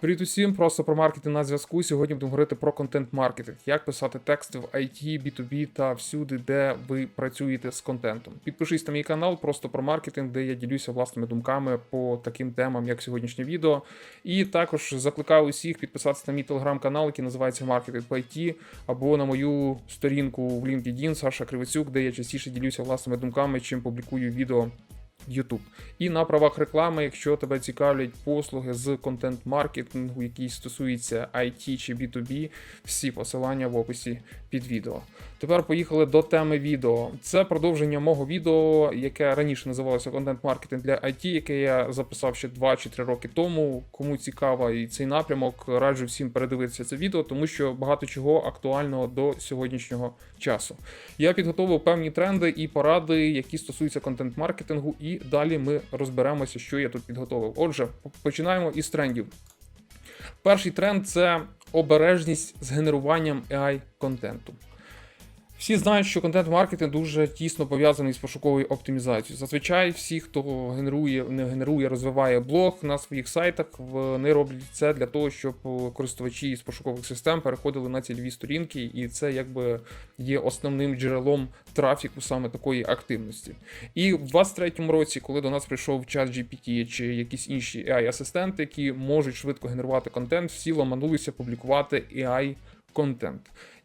Привіт усім, просто про маркетинг на зв'язку. Сьогодні будемо говорити про контент-маркетинг, як писати тексти в IT, B2B та всюди, де ви працюєте з контентом. Підпишись на мій канал просто про маркетинг, де я ділюся власними думками по таким темам, як сьогоднішнє відео. І також закликаю усіх підписатися на мій телеграм-канал, який називається Маркетинг по IT, або на мою сторінку в LinkedIn Саша Кривицюк, де я частіше ділюся власними думками, чим публікую відео. YouTube. І на правах реклами, якщо тебе цікавлять послуги з контент-маркетингу, які стосуються IT чи B2B, всі посилання в описі під відео. Тепер поїхали до теми відео. Це продовження мого відео, яке раніше називалося контент-маркетинг для IT, яке я записав ще 2 чи 3 роки тому. Кому цікаво і цей напрямок, раджу всім передивитися це відео, тому що багато чого актуального до сьогоднішнього часу. Я підготовив певні тренди і поради, які стосуються контент-маркетингу, і далі ми розберемося, що я тут підготовив. Отже, починаємо із трендів. Перший тренд це обережність з генеруванням AI контенту. Всі знають, що контент-маркетинг дуже тісно пов'язаний з пошуковою оптимізацією. Зазвичай всі, хто генерує, не генерує, розвиває блог на своїх сайтах, вони роблять це для того, щоб користувачі з пошукових систем переходили на цільові сторінки, і це якби є основним джерелом трафіку саме такої активності. І в 23-му році, коли до нас прийшов чат GPT чи якісь інші AI-асистенти, які можуть швидко генерувати контент, всі ламанулися публікувати AI контент.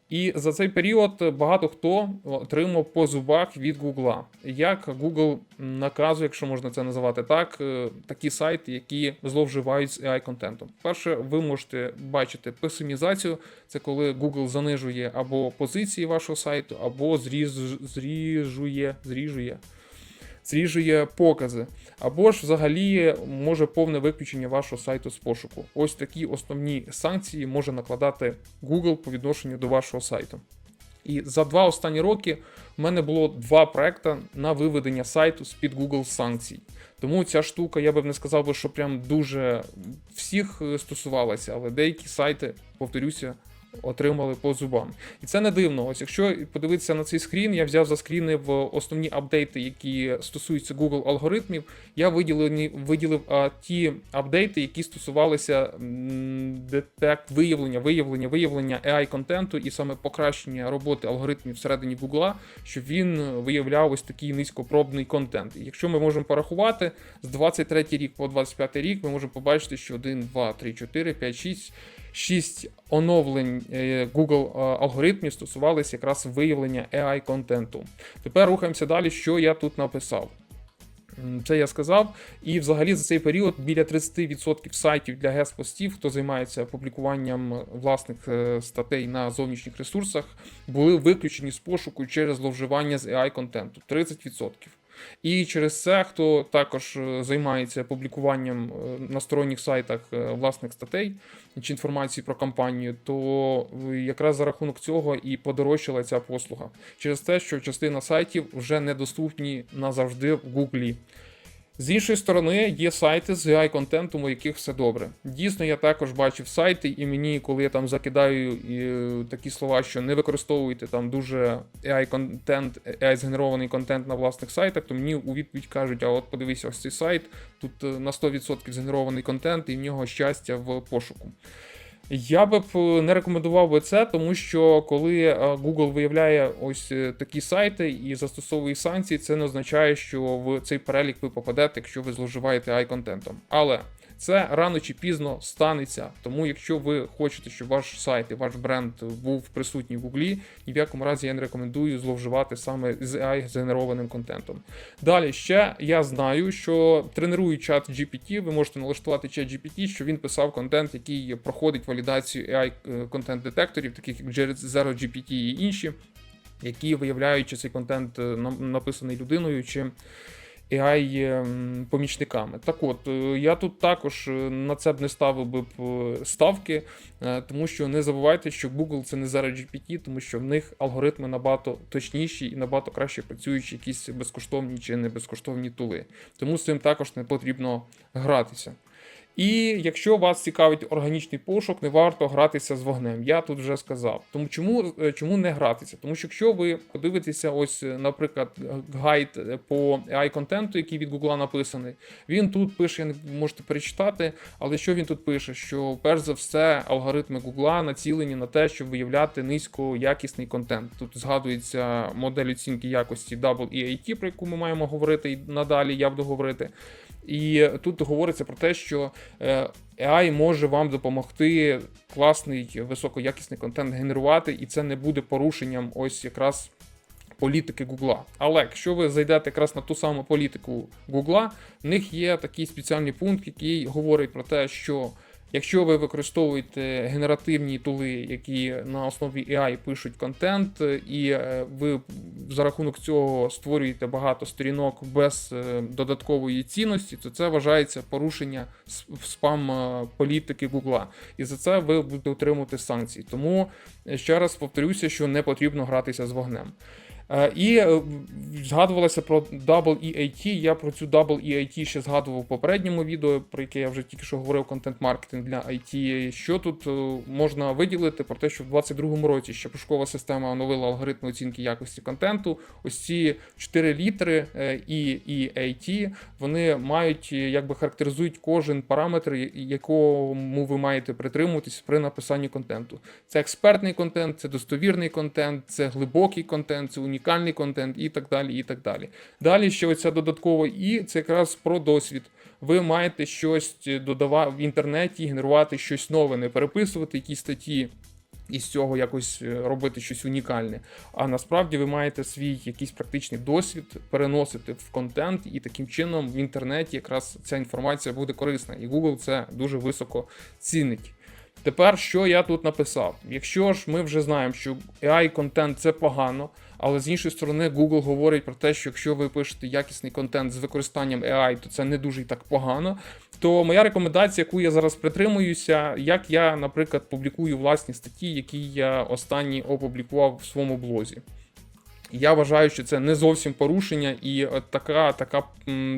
І за цей період багато хто отримав по зубах від Гугла. Як Google наказує, якщо можна це називати так, е, такі сайти, які зловживають ai контентом. Перше, ви можете бачити песимізацію, це коли Google занижує або позиції вашого сайту, або зріз, зріжує, зріжує зріжує покази, або ж взагалі може повне виключення вашого сайту з пошуку. Ось такі основні санкції може накладати Google по відношенню до вашого сайту. І за два останні роки в мене було два проекти на виведення сайту з-під Google санкцій. Тому ця штука, я би не сказав би, що прям дуже всіх стосувалася, але деякі сайти, повторюся, отримали по зубам. І це не дивно. Ось якщо подивитися на цей скрін, я взяв за скріни в основні апдейти, які стосуються Google алгоритмів. Я виділив, виділив а, ті апдейти, які стосувалися детект виявлення, виявлення, виявлення ai контенту і саме покращення роботи алгоритмів всередині Google, щоб він виявляв ось такий низькопробний контент. І якщо ми можемо порахувати з 23 рік по 25 рік, ми можемо побачити, що 1, 2, 3, 4, 5, 6. 6 оновлень е, Google е, алгоритмів стосувалися якраз виявлення AI контенту. Тепер рухаємося далі, що я тут написав. Це я сказав. І взагалі за цей період біля 30% сайтів для гест-постів, хто займається публікуванням власних е, статей на зовнішніх ресурсах, були виключені з пошуку через зловживання з AI контенту. 30%. І через це, хто також е, займається публікуванням е, на сторонніх сайтах е, власних статей чи інформації про компанію, то якраз за рахунок цього і подорожчала ця послуга через те, що частина сайтів вже недоступні назавжди в Гуглі. З іншої сторони, є сайти з ai контентом у яких все добре. Дійсно, я також бачив сайти, і мені, коли я там закидаю і, е, такі слова, що не використовуйте там дуже ai контент ai згенерований контент на власних сайтах, то мені у відповідь кажуть: а от подивися, ось цей сайт, тут е, на 100% згенерований контент, і в нього щастя в пошуку. Я би б е, не рекомендував би це, тому що коли е, Google виявляє ось е, такі сайти і застосовує санкції, це не означає, що в цей перелік ви попадете, якщо ви зловживаєте ай-контентом. Але це рано чи пізно станеться. Тому, якщо ви хочете, щоб ваш сайт і ваш бренд був присутній в Гуглі, ні в якому разі я не рекомендую зловживати саме з ai генерованим контентом. Далі ще я знаю, що тренують чат GPT, ви можете налаштувати чат GPT, що він писав контент, який проходить валідацію ai контент детекторів, таких як Zero GPT і інші, які виявляють, чи цей контент е, написаний людиною. чи AI-помічниками. Так от, е, я тут також е, на це б не ставив би е, ставки, тому що не забувайте, що Google це не зараз GPT, тому що в них алгоритми набагато точніші і набагато краще працюють якісь безкоштовні чи не безкоштовні тули. Тому з цим також не потрібно гратися. І якщо вас цікавить органічний пошук, не варто гратися з вогнем. Я тут вже сказав. Тому чому, е, чому не гратися? Тому що якщо ви подивитеся, ось, е, наприклад, гайд е, по ai контенту, який від Google написаний, він тут пише, не можете перечитати, але що він тут пише? Що перш за все алгоритми Google націлені на те, щоб виявляти низькоякісний контент. Тут згадується модель оцінки якості WEAT, про яку ми маємо говорити і надалі я буду говорити. І тут говориться про те, що е, AI може вам допомогти класний високоякісний контент генерувати, і це не буде порушенням ось якраз політики Гугла. Але якщо ви зайдете якраз на ту саму політику Гугла, в них є такий спеціальний пункт, який говорить про те, що Якщо ви використовуєте генеративні тули, які на основі AI пишуть контент, і е, ви за рахунок цього створюєте багато сторінок без е, додаткової цінності, то це вважається порушення спам е, політики Гугла. І за це ви будете отримувати санкції. Тому ще раз повторюся, що не потрібно гратися з вогнем. Е, і е, згадувалося про Double EAT. Я про цю Double EAT ще згадував в попередньому відео, про яке я вже тільки що говорив, контент-маркетинг для IT. Що тут е, можна виділити про те, що в 2022 році ще пошукова система оновила алгоритми оцінки якості контенту. Ось ці 4 літери E, EAT, вони мають якби характеризують кожен параметр, якому ви маєте притримуватись при написанні контенту. Це експертний контент, це достовірний контент, це глибокий контент, це унікальний контент і так далі. і так Далі, Далі ще оця додаткова і це якраз про досвід. Ви маєте щось додавати в інтернеті, генерувати щось нове, не переписувати якісь статті. І з цього якось е, робити щось унікальне. А насправді ви маєте свій якийсь практичний досвід переносити в контент, і таким чином в інтернеті якраз ця інформація буде корисна. І Google це дуже високо цінить. Тепер що я тут написав? Якщо ж ми вже знаємо, що AI контент це погано, але з іншої сторони, Google говорить про те, що якщо ви пишете якісний контент з використанням AI, то це не дуже і так погано. То моя рекомендація, яку я зараз притримуюся, як я, наприклад, публікую власні статті, які я останні опублікував в своєму блозі. Я вважаю, що це не зовсім порушення, і така, така,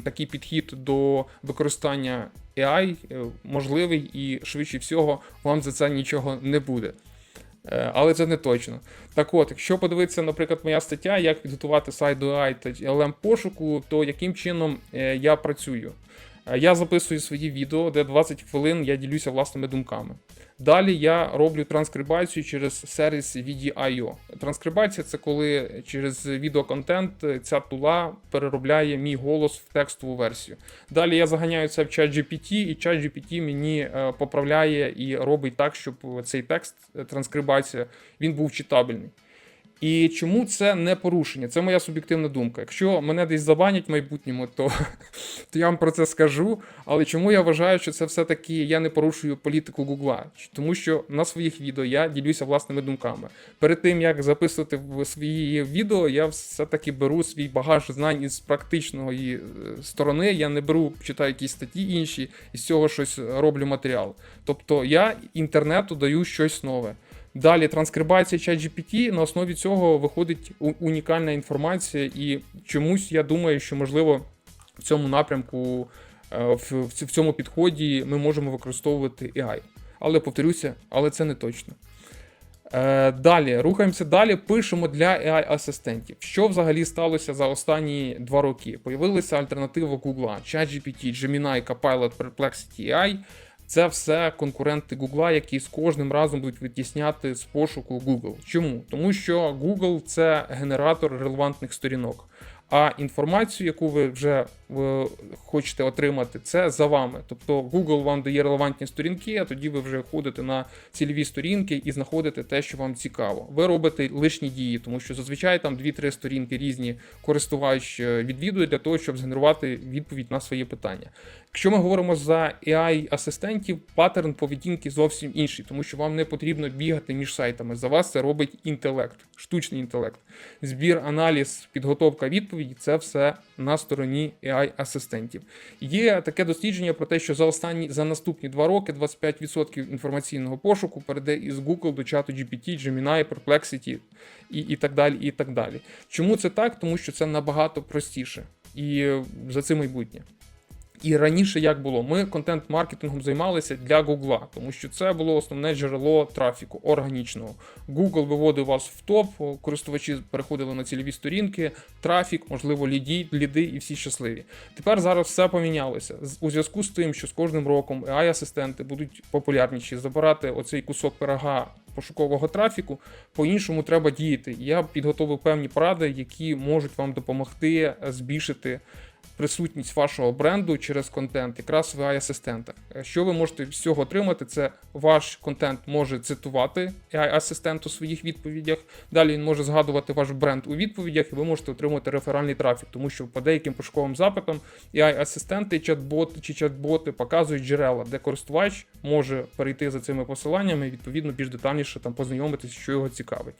такий підхід до використання AI е, можливий, і швидше всього вам за це нічого не буде. Е, але це не точно. Так от, якщо подивитися, наприклад, моя стаття, як підготувати сайт до AI та LM пошуку, то яким чином е, я працюю? Я записую свої відео, де 20 хвилин я ділюся власними думками. Далі я роблю транскрибацію через сервіс VDIO. Транскрибація це коли через відеоконтент ця тула переробляє мій голос в текстову версію. Далі я заганяю це в ChatGPT, і ChatGPT мені е, поправляє і робить так, щоб цей текст, е, транскрибація, він був читабельний. І чому це не порушення? Це моя суб'єктивна думка. Якщо мене десь забанять в майбутньому, то, то я вам про це скажу. Але чому я вважаю, що це все-таки я не порушую політику Гугла? Тому що на своїх відео я ділюся власними думками. Перед тим як записувати в свої відео, я все-таки беру свій багаж знань із практичної е, сторони. Я не беру, читаю якісь статті інші і з цього щось роблю матеріал. Тобто я інтернету даю щось нове. Далі транскрибація ChatGPT, на основі цього виходить унікальна інформація, і чомусь я думаю, що можливо в цьому напрямку, е, в цьому підході ми можемо використовувати AI. Але повторюся, але це не точно. Е, далі, рухаємося далі, пишемо для AI-асистентів. Що взагалі сталося за останні два роки? Появилася альтернатива Google, ChatGPT, Gemini, Copilot, Perplexity AI. Це все конкуренти Google, які з кожним разом будуть витісняти з пошуку Google. Чому? Тому що Google це генератор релевантних сторінок. А інформацію, яку ви вже хочете отримати, це за вами. Тобто Google вам дає релевантні сторінки, а тоді ви вже ходите на цільові сторінки і знаходите те, що вам цікаво. Ви робите лишні дії, тому що зазвичай там 2-3 сторінки різні користувач е, відвідує для того, щоб згенерувати відповідь на своє питання. Якщо ми говоримо за AI-асистентів, паттерн поведінки зовсім інший, тому що вам не потрібно бігати між сайтами. За вас це робить інтелект, штучний інтелект. Збір, аналіз, підготовка відповіді це все на стороні AI-асистентів. Є таке дослідження про те, що за останні за наступні два роки 25% інформаційного пошуку перейде із Google до чату GPT, Gemini, Perplexity і, і так далі. і так далі. Чому це так? Тому що це набагато простіше і за це майбутнє. І раніше як було? Ми контент-маркетингом займалися для Гугла, тому що це було основне джерело трафіку органічного. Google виводив вас в топ, користувачі переходили на цільові сторінки, трафік, можливо, ліді, ліди і всі щасливі. Тепер зараз все помінялося. У зв'язку з тим, що з кожним роком AI-асистенти будуть популярніші, забирати оцей кусок пирога пошукового трафіку, по-іншому треба діяти. Я підготовив певні поради, які можуть вам допомогти збільшити присутність вашого бренду через контент, якраз в AI-асистентах. Е, Що ви можете з цього отримати? Це ваш контент може цитувати AI-асистент у своїх відповідях. Далі він може згадувати ваш бренд у відповідях, і ви можете отримати реферальний трафік, тому що по деяким пошуковим запитам AI-асистенти, чат-боти чи чат-боти показують джерела, де користувач може перейти за цими посиланнями і відповідно більш детальніше там познайомитися, що його цікавить.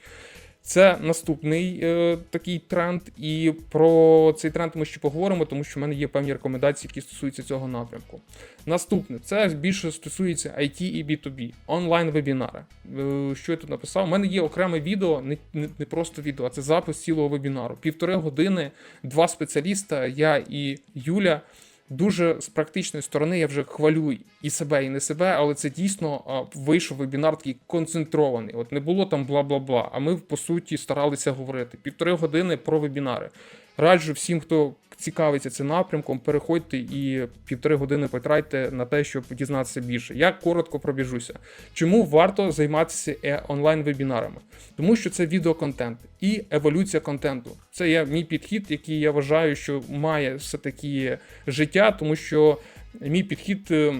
Це наступний е, такий тренд, і про цей тренд ми ще поговоримо, тому що в мене є певні рекомендації, які стосуються цього напрямку. Наступне це більше стосується IT і B2B, онлайн-вебінари. Е, що я тут написав? У мене є окреме відео, не, не, не просто відео, а це запис цілого вебінару. Півтори години, два спеціаліста, я і Юля. Дуже з практичної сторони я вже хвалю і себе, і не себе, але це дійсно вийшов вебінар такий концентрований. От не було там бла-бла-бла. А ми по суті старалися говорити півтори години про вебінари. Раджу всім, хто цікавиться цим напрямком, переходьте і півтори години потратьте на те, щоб дізнатися більше. Я коротко пробіжуся. Чому варто займатися е, онлайн-вебінарами? Тому що це відеоконтент і еволюція контенту. Це є мій підхід, який я вважаю, що має все-таки життя, тому що мій підхід е,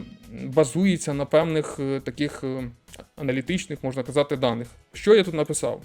базується на певних е, таких аналітичних, можна казати, даних. Що я тут написав?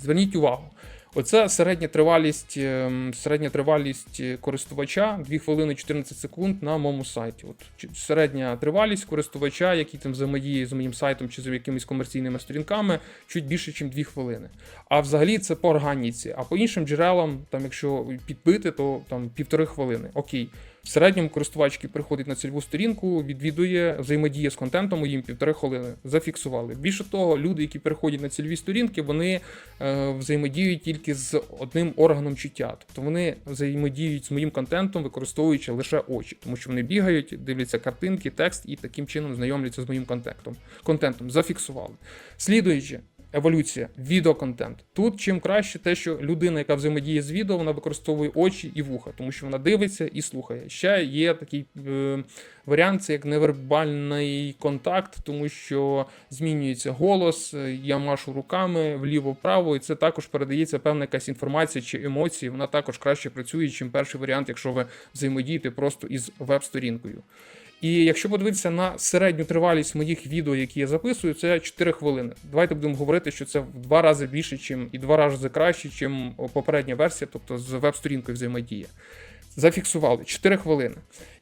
Зверніть увагу. Оце середня тривалість, ем, середня тривалість е, користувача 2 хвилини 14 секунд на моєму сайті. От середня тривалість користувача, який там взаємодіє з моїм сайтом чи з якимись комерційними сторінками, чуть більше, ніж 2 хвилини. А взагалі це по органіці. А по іншим джерелам, там, якщо підбити, то там півтори хвилини. Окей. В середньому користувач, який приходить на цільову сторінку, відвідує взаємодіє з контентом, їм півтори хвилини. Зафіксували. Більше того, люди, які переходять на цільові сторінки, вони е, взаємодіють тільки з одним органом чуття. Тобто вони взаємодіють з моїм контентом, використовуючи лише очі, тому що вони бігають, дивляться картинки, текст і таким чином знайомляться з моїм контентом. Контентом зафіксували. Слідуючи. Еволюція, відеоконтент. Тут чим краще те, що людина, яка взаємодіє з відео, вона використовує очі і вуха, тому що вона дивиться і слухає. Ще є такий е, варіант, це як невербальний контакт, тому що змінюється голос, я машу руками вліво-вправо, і це також передається певна якась інформація чи емоції. Вона також краще працює, ніж перший варіант, якщо ви взаємодієте просто із веб-сторінкою. І якщо подивитися на середню тривалість моїх відео, які я записую, це 4 хвилини. Давайте будемо говорити, що це в два рази більше, чим і два рази краще, чим попередня версія, тобто з веб-сторінкою взаємодія. Зафіксували 4 хвилини.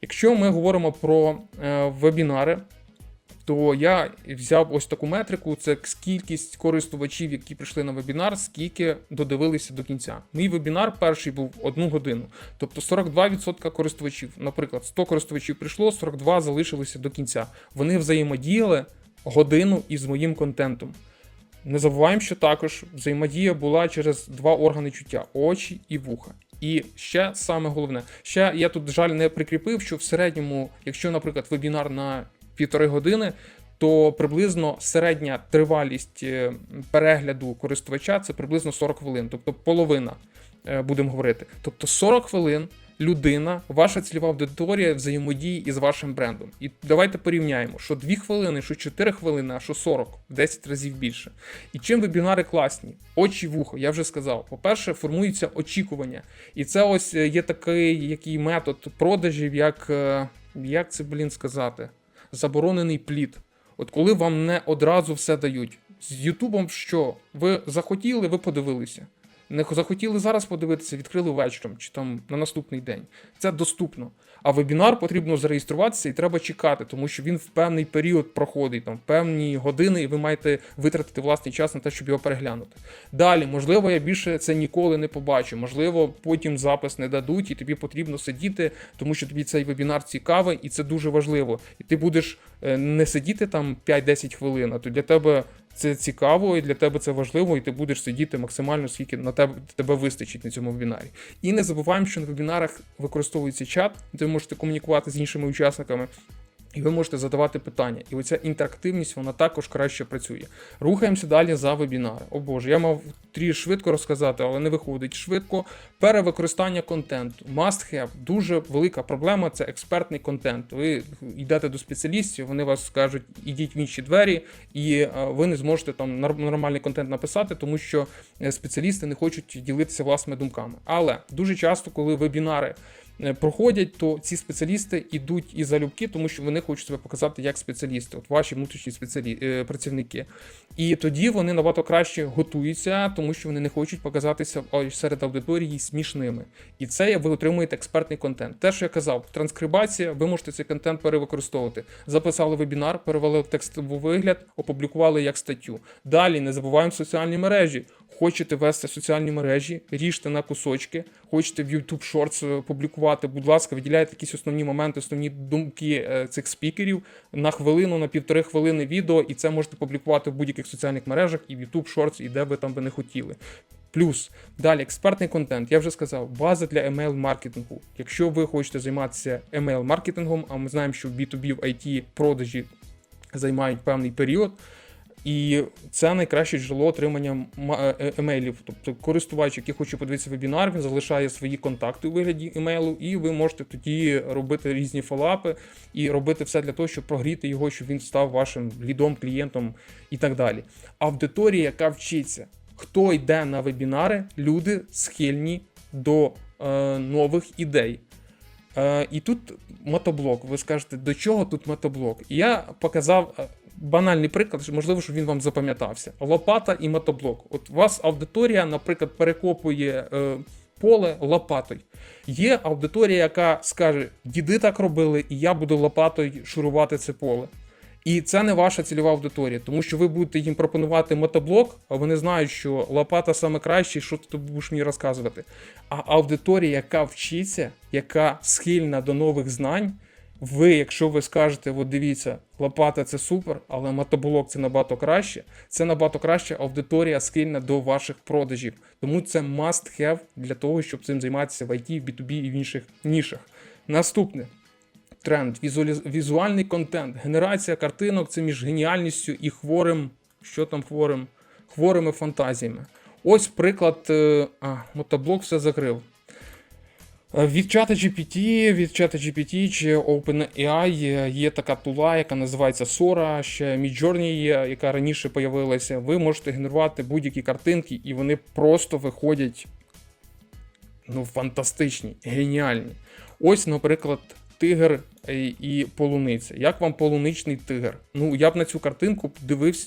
Якщо ми говоримо про е, вебінари, то я взяв ось таку метрику: це кількість користувачів, які прийшли на вебінар, скільки додивилися до кінця. Мій вебінар перший був одну годину. Тобто 42% користувачів, наприклад, 100 користувачів прийшло, 42 залишилися до кінця. Вони взаємодіяли годину із моїм контентом. Не забуваємо, що також взаємодія була через два органи чуття очі і вуха. І ще саме головне, ще я тут жаль не прикріпив, що в середньому, якщо, наприклад, вебінар на півтори години, то приблизно середня тривалість е, перегляду користувача це приблизно 40 хвилин, тобто половина, е, будемо говорити. Тобто 40 хвилин людина, ваша цільова аудиторія взаємодіє із вашим брендом. І давайте порівняємо, що 2 хвилини, що 4 хвилини, а що 40, в 10 разів більше. І чим вебінари класні? Очі вухо, я вже сказав. По-перше, формуються очікування. І це ось е, є такий який метод продажів, як, як це, блін, сказати, заборонений плід. От коли вам не одразу все дають. З Ютубом що? Ви захотіли, ви подивилися. Не захотіли зараз подивитися, відкрили вечором чи там на наступний день. Це доступно. А вебінар потрібно зареєструватися і треба чекати, тому що він в певний період проходить, там в певні години, і ви маєте витратити власний час на те, щоб його переглянути. Далі, можливо, я більше це ніколи не побачу. Можливо, потім запис не дадуть, і тобі потрібно сидіти, тому що тобі цей вебінар цікавий, і це дуже важливо. І ти будеш е, не сидіти там 5-10 хвилин, а то для тебе це цікаво, і для тебе це важливо, і ти будеш сидіти максимально, скільки на тебе тебе вистачить на цьому вебінарі. І не забуваємо, що на вебінарах використовується чат, де ви можете комунікувати з іншими учасниками. І ви можете задавати питання. І оця інтерактивність вона також краще працює. Рухаємося далі за вебінари. О Боже, я мав трішки швидко розказати, але не виходить швидко. Перевикористання контенту. Must have. Дуже велика проблема це експертний контент. Ви йдете до спеціалістів, вони вас скажуть, ідіть в інші двері, і е, ви не зможете там нормальний контент написати, тому що е, спеціалісти не хочуть ділитися власними думками. Але дуже часто, коли вебінари проходять, то ці спеціалісти йдуть і залюбки, тому що вони хочуть себе показати як спеціалісти, от ваші внутрішні спеціалі... е, працівники. І тоді вони набагато краще готуються, тому що вони не хочуть показатися серед аудиторії смішними. І це ви отримуєте експертний контент. Те, що я казав, транскрибація, ви можете цей контент перевикористовувати. Записали вебінар, перевели текстовий вигляд, опублікували як статтю. Далі не забуваємо соціальні мережі. Хочете вести соціальні мережі, ріжте на кусочки, хочете в YouTube Shorts е, публікувати, будь ласка, виділяйте якісь основні моменти, основні думки е, цих спікерів на хвилину, на півтори хвилини відео, і це можете публікувати в будь-яких соціальних мережах і в YouTube Shorts, і де ви там би не хотіли. Плюс далі експертний контент. Я вже сказав, база для email маркетингу. Якщо ви хочете займатися email маркетингом, а ми знаємо, що в B2B в IT продажі займають певний період. І це найкраще джерело отримання е, емейлів. Тобто користувач, який хоче подивитися вебінар, він залишає свої контакти у вигляді емейлу, і ви можете тоді робити різні фолапи і робити все для того, щоб прогріти його, щоб він став вашим лідом, клієнтом і так далі. Аудиторія, яка вчиться, хто йде на вебінари, люди схильні до е, нових ідей. Е, і тут мотоблок. Ви скажете, до чого тут мотоблок? І я показав е, банальний приклад, можливо, щоб він вам запам'ятався. Лопата і мотоблок. От у вас аудиторія, наприклад, перекопує е, поле лопатою. Є аудиторія, яка скаже: діди так робили, і я буду лопатою шурувати це поле. І це не ваша цільова аудиторія, тому що ви будете їм пропонувати мотоблок, а вони знають, що лопата саме краще, що ти будеш мені розказувати. А аудиторія, яка вчиться, яка схильна до нових знань, ви, якщо ви скажете, от дивіться, лопата це супер, але мотоблок це набагато краще, це набагато краще аудиторія схильна до ваших продажів. Тому це must have для того, щоб цим займатися в IT, в B2B і в інших нішах. Наступне тренд, візуальний контент, генерація картинок це між геніальністю і хворим. Що там хворим? Хворими фантазіями. Ось приклад. е, А, мотоблок все закрив. Е, Від чата GPT, від чата GPT чи OpenAI є- така тула, яка називається Sora, ще Midjourney яка раніше появилася. Ви можете генерувати будь-які картинки, і вони просто виходять ну, фантастичні, геніальні. Ось, наприклад, тигр е, і полуниця. Як вам полуничний тигр? Ну, я б на цю картинку дивився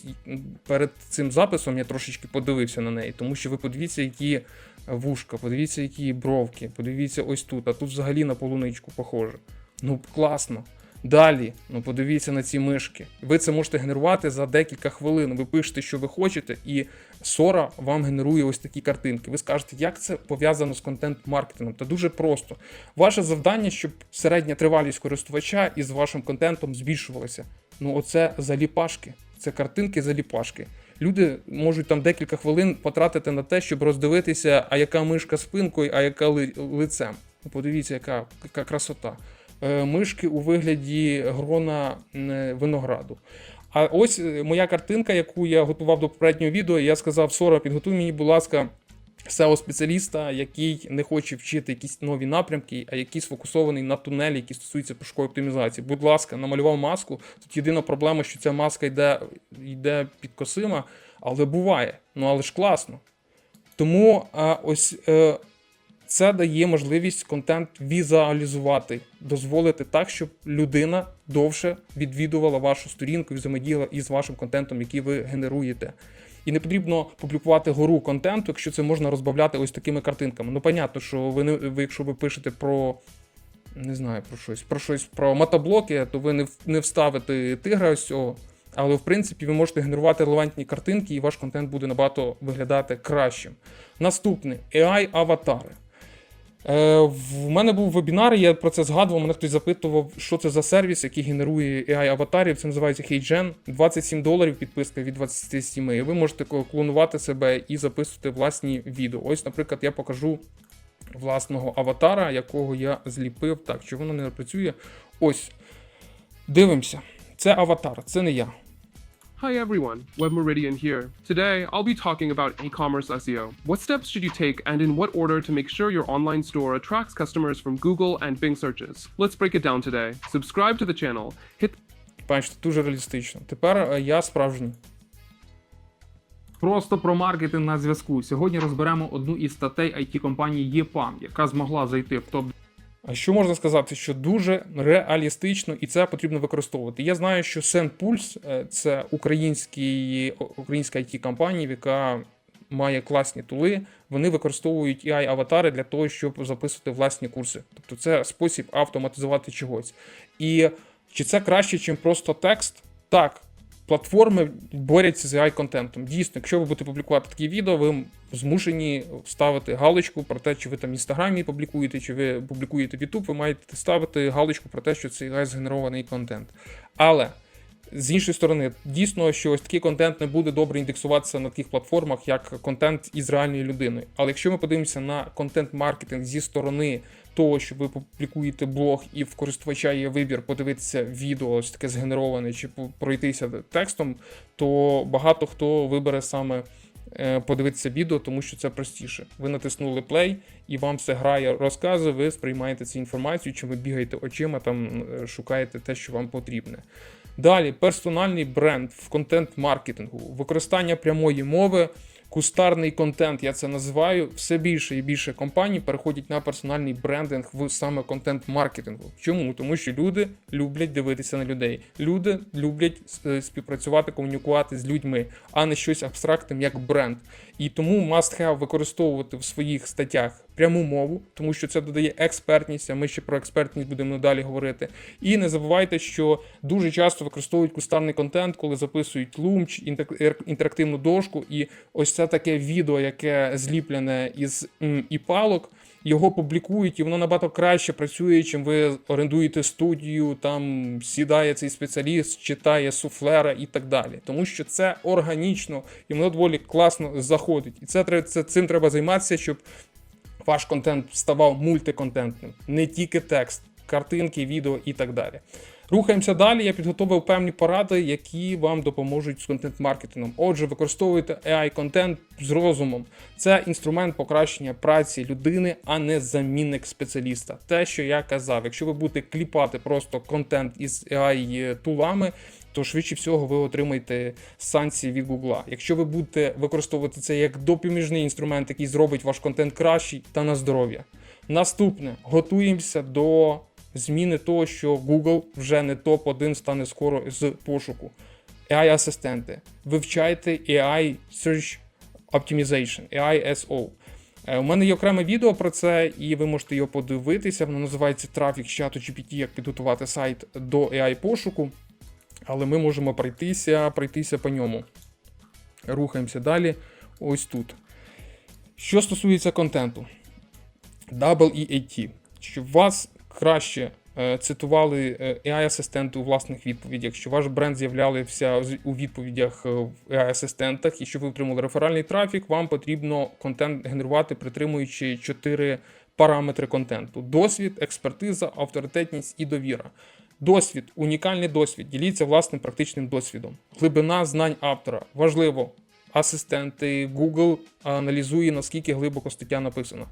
перед цим записом, я трошечки подивився на неї, тому що ви подивіться, які вушка, подивіться, які бровки, подивіться ось тут, а тут взагалі на полуничку похоже. Ну, класно. Далі, ну подивіться на ці мишки. Ви це можете генерувати за декілька хвилин. Ви пишете, що ви хочете, і Sora вам генерує ось такі картинки. Ви скажете, як це пов'язано з контент-маркетингом? Та дуже просто. Ваше завдання, щоб середня тривалість користувача із вашим контентом збільшувалася. Ну, оце заліпашки. Це картинки заліпашки. Люди можуть там декілька хвилин потратити на те, щоб роздивитися, а яка мишка спинкою, а яка ли- лицем. Ну, Подивіться, яка, яка красота. Е, Мишки у вигляді грона м, винограду. А ось е, моя картинка, яку я готував до попереднього відео, я сказав: Сора, підготуй мені, будь ласка, SEO-спеціаліста, який не хоче вчити якісь нові напрямки, а який сфокусований на тунелі, які стосуються пошукової оптимізації. Будь ласка, намалював маску. Тут єдина проблема, що ця маска йде, йде під косима, але буває. Ну але ж класно. Тому а, ось е, це дає можливість контент візуалізувати, дозволити так, щоб людина довше відвідувала вашу сторінку і взаємодіяла із вашим контентом, який ви генеруєте. І не потрібно публікувати гору контенту, якщо це можна розбавляти ось такими картинками. Ну, понятно, що ви не ви, якщо ви пишете про. Не знаю про щось, про щось про мотоблоки, то ви не, не вставите тигра ось цього. Але в принципі ви можете генерувати релевантні картинки, і ваш контент буде набагато виглядати кращим. Наступне AI-аватари. Е, в мене був вебінар, я про це згадував. Мене хтось запитував, що це за сервіс, який генерує AI аватарів. Це називається HeyGen. 27 доларів підписка від 27. І ви можете клонувати себе і записувати власні відео. Ось, наприклад, я покажу власного аватара, якого я зліпив. Так, що воно не працює. Ось. Дивимося. Це аватар, це не я. Hi everyone, Web Meridian here. Today, I'll be talking about e-commerce SEO. What steps should you take and in what order to make sure your online store attracts customers from Google and Bing searches? Let's break it down today. Subscribe to the channel, hit Бачите, дуже реалістично. Тепер е, я справжній. Просто про маркетинг на зв'язку. Сьогодні розберемо одну із статей it компанії EPAM, яка змогла зайти в топ. Що можна сказати, що дуже реалістично і це потрібно використовувати. Я знаю, що е, – це український, українська it компанія, яка має класні тули. Вони використовують ai аватари для того, щоб записувати власні курси. Тобто це спосіб автоматизувати чогось. І чи це краще, ніж просто текст? Так. Платформи борються з AI-контентом. Дійсно, якщо ви будете публікувати такі відео, ви змушені ставити галочку про те, чи ви там в інстаграмі публікуєте, чи ви публікуєте в YouTube, ви маєте ставити галочку про те, що це AI згенерований контент. Але з іншої сторони, дійсно, що ось такий контент не буде добре індексуватися на таких платформах, як контент із реальною людиною. Але якщо ми подивимося на контент-маркетинг зі сторони того, що ви публікуєте блог і в користувача є вибір подивитися відео, ось таке згенероване, чи пройтися текстом, то багато хто вибере саме е, подивитися відео, тому що це простіше. Ви натиснули play, і вам все грає, розказує, ви сприймаєте цю інформацію, чи ви бігаєте очима, там е, шукаєте те, що вам потрібне. Далі персональний бренд в контент-маркетингу, використання прямої мови, кустарний контент, я це називаю. Все більше і більше компаній переходять на персональний брендинг в саме контент-маркетингу. Чому? Тому що люди люблять дивитися на людей. Люди люблять е, співпрацювати, комунікувати з людьми, а не щось абстрактним як бренд. І тому must have використовувати в своїх статтях пряму мову, тому що це додає експертність. А ми ще про експертність будемо далі говорити. І не забувайте, що дуже часто використовують кустарний контент, коли записують лумч, інтерактивну дошку. І ось це таке відео, яке зліплене із і палок. Його публікують, і воно набагато краще працює, чим ви орендуєте студію, там сідає цей спеціаліст, читає суфлера і так далі. Тому що це органічно і воно доволі класно заходить. І це, це цим треба займатися, щоб ваш контент ставав мультиконтентним, не тільки текст, картинки, відео і так далі. Рухаємося далі. Я підготовив певні поради, які вам допоможуть з контент-маркетингом. Отже, використовуйте AI-контент з розумом. Це інструмент покращення праці людини, а не замінник спеціаліста. Те, що я казав, якщо ви будете кліпати просто контент із AI-тулами, то швидше всього ви отримаєте санкції від Гугла. Якщо ви будете використовувати це як допоміжний інструмент, який зробить ваш контент кращий та на здоров'я. Наступне готуємося до зміни того, що Google вже не топ-1 стане скоро з пошуку. AI-асистенти. Вивчайте AI Search Optimization, AI SO. Е, У мене є окреме відео про це, і ви можете його подивитися. Воно називається Трафік з чату GPT, як підготувати сайт до AI пошуку. Але ми можемо пройтися, пройтися по ньому. Рухаємося далі. Ось тут. Що стосується контенту, WEAT, щоб вас краще е, цитували е, AI-асистенти у власних відповідях, що ваш бренд з'являвся у відповідях е, в AI-асистентах, і щоб ви отримали реферальний трафік, вам потрібно контент генерувати, притримуючи чотири параметри контенту: досвід, експертиза, авторитетність і довіра. Досвід, унікальний досвід. Діліться власним практичним досвідом. Глибина знань автора. Важливо. Асистенти, Google аналізує, наскільки глибоко стаття написана.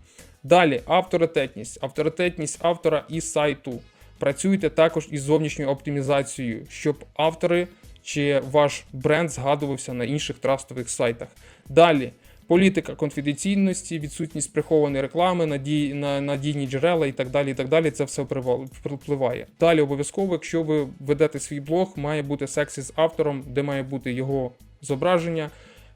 Далі авторитетність. Авторитетність автора і сайту. Працюйте також із зовнішньою оптимізацією, щоб автори чи ваш бренд згадувався на інших трастових сайтах. Далі політика конфіденційності, відсутність прихованої реклами, надій, на надійні джерела і так далі. І так далі. Це все впливає-. Далі обов'язково, якщо ви ведете свій блог, має бути секція з автором, де має бути його зображення.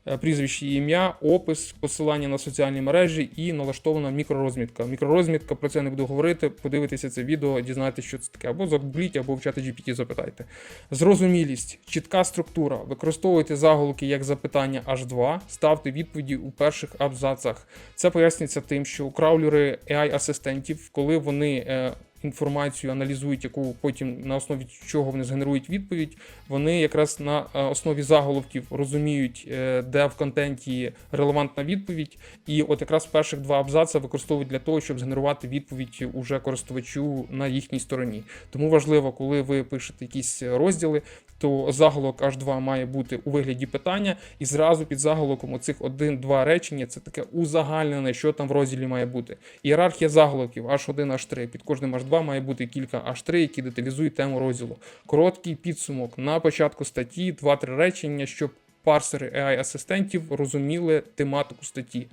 Е, прізвище і ім'я, опис, посилання на соціальні мережі і налаштована мікророзмітка. Мікророзмітка про це не буду говорити. Подивитися це відео, дізнайтеся, що це таке. Або загугліть, або в чаті GPT запитайте. Зрозумілість, чітка структура. Використовуйте заголовки як запитання H2, ставте відповіді у перших абзацах. Це пояснюється тим, що краулери AI-асистентів, коли вони е, інформацію аналізують, яку потім на основі чого вони згенерують відповідь, вони якраз на е, основі заголовків розуміють, е, де в контенті релевантна відповідь, і от якраз перших два абзаци використовують для того, щоб згенерувати відповідь уже користувачу на їхній стороні. Тому важливо, коли ви пишете якісь розділи, то заголовок H2 має бути у вигляді питання, і зразу під заголовком оцих один-два речення це таке узагальнене, що там в розділі має бути. Ієрархія заголовків H1, H3. Під кожним H2 має бути кілька H3, які деталізують тему розділу. Короткий підсумок на початку статті, 2-3 речення, щоб парсери AI-асистентів розуміли тематику статті.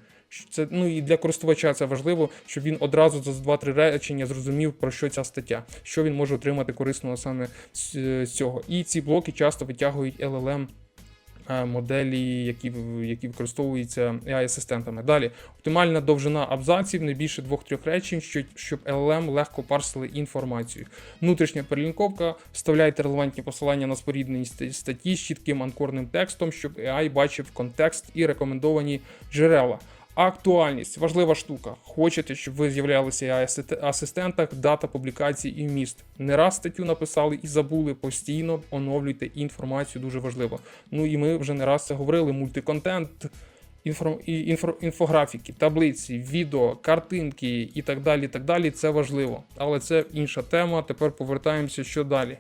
Це ну і для користувача це важливо, щоб він одразу за 2-3 речення зрозумів про що ця стаття, що він може отримати корисного саме з з цього. І ці блоки часто витягують LLM е, моделі, які, які використовуються AI-асистентами. Далі оптимальна довжина абзаців, не більше двох-трьох речень, що- щоб LLM легко парсили інформацію. Внутрішня перелінковка, вставляйте релевантні посилання на споріднені статті з чітким анкорним текстом, щоб AI бачив контекст і рекомендовані джерела. Актуальність важлива штука. Хочете, щоб ви з'являлися асистентах, дата публікації і вміст. Не раз статтю написали і забули. Постійно оновлюйте інформацію, дуже важливо. Ну і ми вже не раз це говорили. Мультиконтент, інфор... і інфографіки, таблиці, відео, картинки і так далі. і так далі. Це важливо. Але це інша тема. Тепер повертаємося, що далі.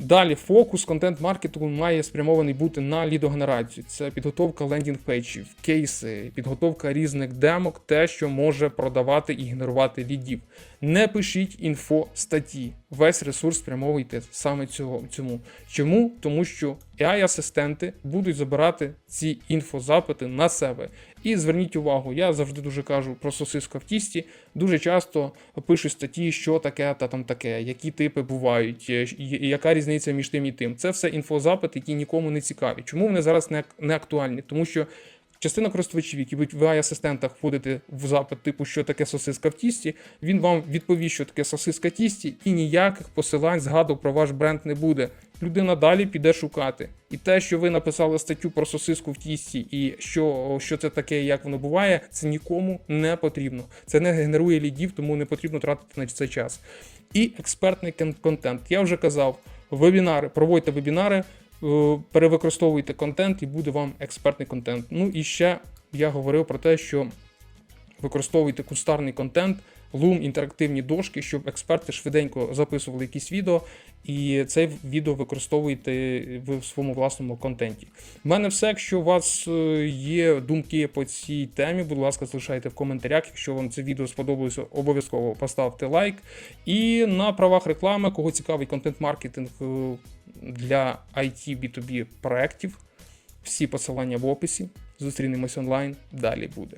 Далі фокус контент-маркетингу має спрямований бути на лідогенерацію. Це підготовка лендінг-пейджів, кейси, підготовка різних демок, те, що може продавати і генерувати лідів. Не пишіть інфо статті. Весь ресурс спрямовуйте саме цього, цьому. Чому? Тому що AI-асистенти будуть забирати ці інфозапити на себе. І зверніть увагу, я завжди дуже кажу про сосиска в тісті. Дуже часто пишуть статті, що таке та там таке, які типи бувають, е, яка різниця між тим і тим. Це все інфозапити, які нікому не цікаві. Чому вони зараз не, актуальні? Тому що частина користувачів, які будуть в AI-асистентах вводити в запит, типу, що таке сосиска в тісті, він вам відповість, що таке сосиска в тісті, і ніяких посилань згадок про ваш бренд не буде. Людина далі піде шукати. І те, що ви написали статтю про сосиску в тісті, і що, що це таке, як воно буває, це нікому не потрібно. Це не генерує лідів, тому не потрібно тратити на це час. І експертний контент. Я вже казав, вебінари, проводьте вебінари, е, перевикористовуйте контент, і буде вам експертний контент. Ну і ще я говорив про те, що використовуйте кустарний контент, лум, інтерактивні дошки, щоб експерти швиденько записували якісь відео, і це відео використовуєте ви в своєму власному контенті. У мене все. Якщо у вас е, є думки по цій темі, будь ласка, залишайте в коментарях. Якщо вам це відео сподобалося, обов'язково поставте лайк. І на правах реклами, кого цікавий контент-маркетинг е, для IT B2B проєктів, всі посилання в описі. Зустрінемось онлайн. Далі буде.